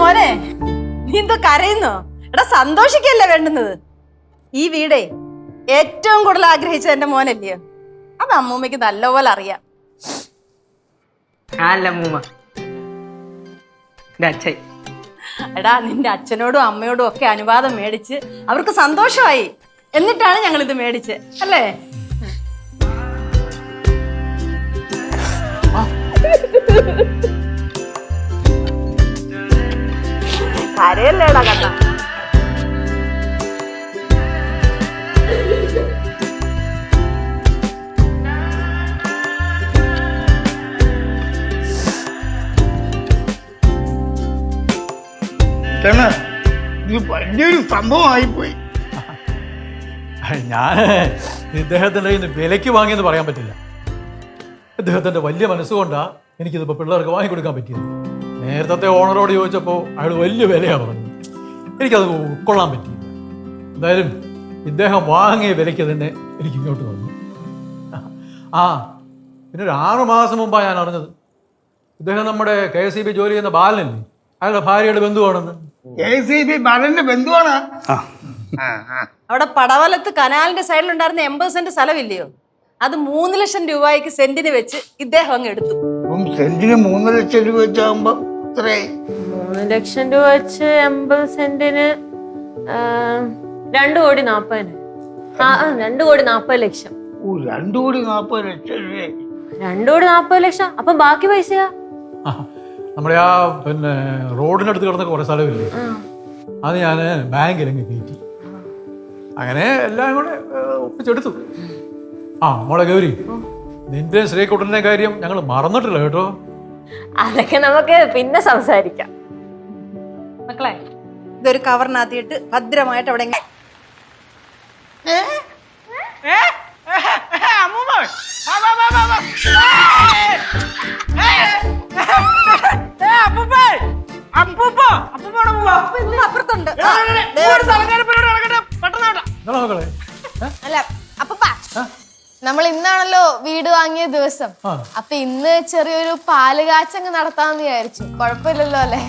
മോനെ നീ എന്തോ കരയുന്നോ? എടാ സന്തോഷിക്കല്ലേ വേണ്ടുന്നത്? ഈ വീടേ ഏറ്റവും കൂടുതൽ ആഗ്രഹിച്ച എന്റെ മോനല്ലയോ? അത് അമ്മൂമ്മയ്ക്ക് നല്ലപോലെ അറിയാം. അല്ല അച്ഛൻ. എടാ നിന്റെ അച്ഛനോടും അമ്മയോടും ഒക്കെ അനുവാദം മേടിച്ച് അവർക്ക് സന്തോഷമായി. എന്നിട്ടാണ് ഞങ്ങൾ ഇത് മേടിച്ച് അല്ലേ? കരയല്ലേടാ ഇത് വലിയൊരു സംഭവമായിപ്പോയി. ഞാൻ ഇദ്ദേഹത്തിന്റെ കയ്യിൽ നിന്ന് വിലയ്ക്ക് വാങ്ങിയെന്ന് പറയാൻ പറ്റില്ല. ഇദ്ദേഹത്തിന്റെ വലിയ മനസ്സുകൊണ്ടാണ് എനിക്കിതിപ്പോൾ പിള്ളേർക്ക് വാങ്ങിക്കൊടുക്കാൻ പറ്റിയത്. നേരത്തെ ഓണറോട് ചോദിച്ചപ്പോൾ അയാൾ വലിയ വിലയാണ് പറഞ്ഞത്. എനിക്കത് ഉൾക്കൊള്ളാൻ പറ്റി. എന്തായാലും ഇദ്ദേഹം വാങ്ങിയ വിലയ്ക്ക് തന്നെ എനിക്ക് ഇങ്ങോട്ട് വന്നു. ആ പിന്നെ ഒരു ആറ് മാസം മുമ്പാണ് ഞാൻ അറിഞ്ഞത്. ഇദ്ദേഹം നമ്മുടെ കെ എസ് സി ബി ജോലി ചെയ്യുന്ന ബാലനല്ലേ? അയാളുടെ ഭാര്യയുടെ ബന്ധുവാണെന്ന്. കെ സി ബി ബാലന്റെ ബന്ധുവാണ്? ആ, ആ. അവിടെ പടവലത്ത് കനാലിന്റെ സൈഡിൽ ഉണ്ടായിരുന്ന എൺപത് സെന്റ് സ്ഥലമില്ലയോ? അത് മൂന്ന് ലക്ഷം രൂപയ്ക്ക് സെന്റിന് വെച്ച് ഇദ്ദേഹം അങ്ങ് എടുത്തു. സെന്റിന് മൂന്ന് ലക്ഷം രൂപ വെച്ചാകുമ്പോ ഇത്രയായി മൂന്ന് ലക്ഷം രൂപ വെച്ച് എൺപത് സെന്റിന് ആ, രണ്ട് കോടി നാപ്പതിന്. രണ്ടു കോടി നാപ്പത് ലക്ഷം. ഓ രണ്ടു കോടി നാൽപ്പത് ലക്ഷം രൂപ രണ്ട് കോടി നാപ്പത് ലക്ഷം. അപ്പം ബാക്കി പൈസയാ നമ്മുടെ ആ പിന്നെ റോഡിനടുത്ത് കിടന്ന കുറേ സ്ഥലമില്ലേ? അത് ഞാൻ ബാങ്കിലങ്ങ് കയറ്റി. അങ്ങനെ എല്ലാം കൂടെ ഒപ്പിച്ചെടുത്തു. ആ മോളെ ഗൗരി നിന്റെ ശ്രീകുട്ടന്റെ കാര്യം ഞങ്ങൾ മറന്നിട്ടില്ല കേട്ടോ. അതൊക്കെ നമുക്ക് പിന്നെ സംസാരിക്കാം. മക്കളെ ഇതൊരു കവറിനകത്തിയിട്ട് ഭദ്രമായിട്ട് അവിടെ അപ്പുറത്തുണ്ട്. ആ, നമ്മൾ ഇന്നാണല്ലോ വീട് വാങ്ങിയ ദിവസം. അപ്പൊ ഇന്ന് ചെറിയൊരു പാൽ കാച്ചങ്ങ് നടത്താന്ന് വിചാരിച്ചു. കുഴപ്പമില്ലല്ലോ അല്ലേ?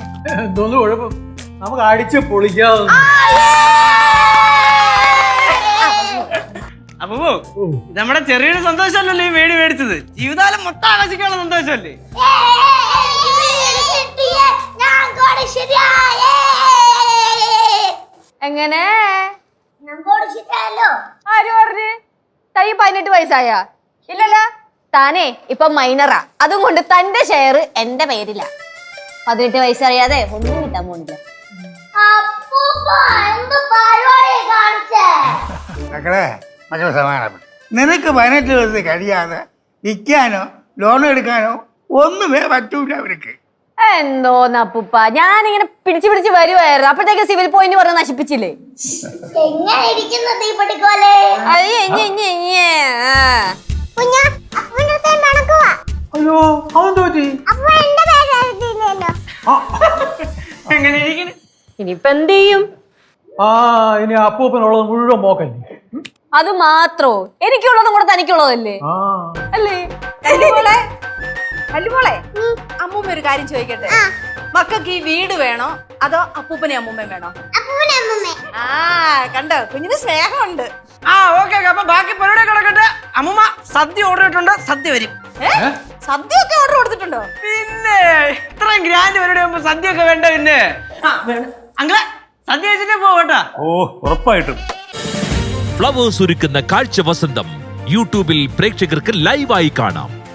എന്തോന്ന് കുഴപ്പം. നമുക്ക് അടിച്ച് പൊളിക്കാം അപ്പൊ നമ്മുടെ ചെറിയൊരു സന്തോഷമല്ലല്ലോ ഈ വീട് മേടിച്ചത്. ജീവിതകാലം മൊത്തം ആകാശിക്കാനുള്ള സന്തോഷമല്ലേ? എങ്ങനെ? ആര് പറഞ്ഞു? തൈ പതിനെട്ട് വയസ്സായ? ഇല്ലല്ലോ. താനേ ഇപ്പൊ മൈനറാ അതും കൊണ്ട് തന്റെ ഷെയർ എന്റെ പേരില. പതിനെട്ട് വയസ്സറിയാതെ ഒന്നും കിട്ടാൻ പോണില്ല. മക്കളെ മക്കളെ സമാധാനം. നിനക്ക് പതിനെട്ട് വയസ്സ് കഴിയാതെ വിൽക്കാനോ ലോൺ എടുക്കാനോ ഒന്നുമേ പറ്റൂല അവർക്ക്. എന്തോന്ന് ഞാൻ ഇങ്ങനെ പിടിച്ചു പിടിച്ച് വരുവായിരുന്നു. അപ്പോഴത്തേക്ക് സിവിൽ പോയിന്റ് പറഞ്ഞ് നശിപ്പിച്ചില്ലേ? അയ്യേ, അവൻ തോറ്റി ഇനിയിപ്പൊ എന്ത് ചെയ്യും? ആ ഇനി അപ്പൂപ്പനുള്ളത് മുഴുവൻ മോക്കല്ലേ? അത് മാത്രോ? എനിക്കുള്ളതും കൂടെ തനിക്കുള്ളതല്ലേ? ആ. അല്ലേ? കല്ലുമോളെ അമ്മൂമ്മ ഒരു കാര്യം ചോദിക്കട്ടെ? മക്കൾക്ക് ഈ വീട് വേണോ? അതോ അപ്പൂപ്പനെ അമ്മൂമ്മയും വേണോ? ആ കണ്ടോ? കുഞ്ഞിന് സ്നേഹമുണ്ട്. ആ ഓക്കെ അപ്പൊ ബാക്കി പരിപാടി കിടക്കട്ടെ. അമ്മൂമ്മ സദ്യ ഓർഡർ ഇട്ടുണ്ട് സദ്യ വരും. സദ്യ ഒക്കെ ഓർഡർ കൊടുത്തിട്ടുണ്ടോ? പിന്നെ ഇത്രയും ഗ്രാൻഡ് പരിപാടി സദ്യ ഒക്കെ വേണ്ട പിന്നെ? അങ്ങനെ സദ്യ വെച്ചിട്ടേ പോകട്ടാ ഓ ഉറപ്പായിട്ടും. ഫ്ലവേഴ്സ് ഒരുക്കുന്ന കാഴ്ച വസന്തം യൂട്യൂബിൽ പ്രേക്ഷകർക്ക് ലൈവായി കാണാം.